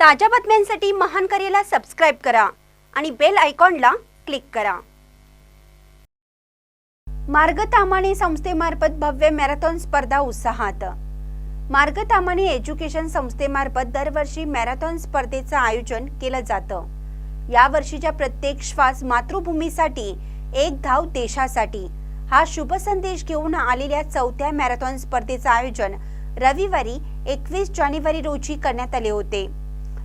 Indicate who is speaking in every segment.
Speaker 1: ताज्या बातम्यांसाठी महान करेला सबस्क्राईब करा आणि बेल आयकॉनला क्लिक करा. मार्ग तामाणे संस्थेमार्फत भव्य मॅरेथॉन स्पर्धा उत्साहात. मार्ग तामाणे एज्युकेशन संस्थेमार्फत दरवर्षी मॅरेथॉन स्पर्धेचं आयोजन केलं जातं. या वर्षीच्या प्रत्येक श्वास मातृभूमीसाठी एक धाव देशासाठी. हा शुभ संदेश घेऊन आलेल्या चौथ्या मॅरेथॉन स्पर्धेचं आयोजन रविवारी एकवीस जानेवारी रोजी करण्यात आले होते.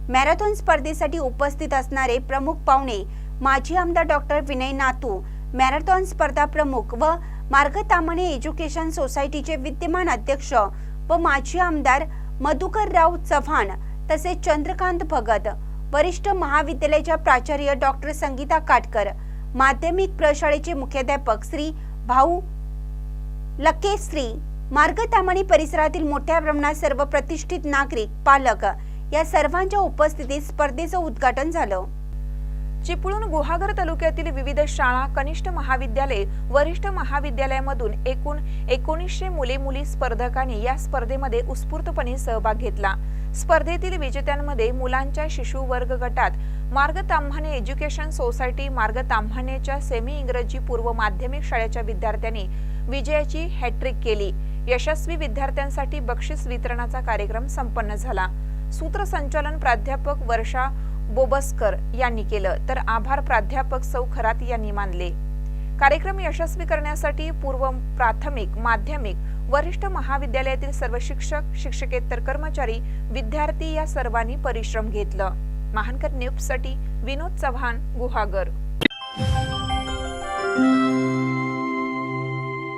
Speaker 1: मॅरेथॉन स्पर्धेसाठी उपस्थित असणारे प्रमुख पाहुणे माजी आमदार डॉक्टर विनय नातू मॅरेथॉन स्पर्धा प्रमुख व मार्ग तामणे एज्युकेशन सोसायटीचे विद्यमान अध्यक्ष व माजी आमदार मधुकरराव चव्हाण तसेच चंद्रकांत भगत वरिष्ठ महाविद्यालयाच्या प्राचार्य डॉक्टर संगीता काटकर माध्यमिक प्रशाळेचे मुख्याध्यापक श्री भाऊ लकेश्री मार्ग तामणी परिसरातील मोठ्या प्रमाणात सर्व प्रतिष्ठित नागरिक पालक या सर्वांच्या उपस्थितीत स्पर्धेचं उद्घाटन झालं.
Speaker 2: चिपळूण गुहागर तालुक्यातील विविध शाळा कनिष्ठ महाविद्यालय वरिष्ठ महाविद्यालयामधून एकूण एकोणीसशे मुले मुली स्पर्धकांनी या स्पर्धेमध्ये उत्स्फूर्तपणे सहभाग घेतला. स्पर्धेतील विजेत्यांमध्ये मुलांच्या शिशु वर्ग गटात मार्ग ताम्हाणे एज्युकेशन सोसायटी मार्ग ताम्हाणेच्या सेमी इंग्रजी पूर्व माध्यमिक शाळेच्या विद्यार्थ्यांनी विजयाची हॅट्रिक केली. यशस्वी विद्यार्थ्यांसाठी बक्षीस वितरणाचा कार्यक्रम संपन्न झाला. सूत्रसंचालन प्राध्यापक वर्षा बोबसकर यांनी केलं. तर आभार प्राध्यापक सौ खरात यांनी मानले. कार्यक्रम यशस्वी करण्यासाठी पूर्व प्राथमिक माध्यमिक वरिष्ठ महाविद्यालयातील सर्व शिक्षक शिक्षकेतर कर्मचारी विद्यार्थी या सर्वांनी परिश्रम घेतलं. महानकर न्यूजसाठी विनोद चव्हाण गुहागर.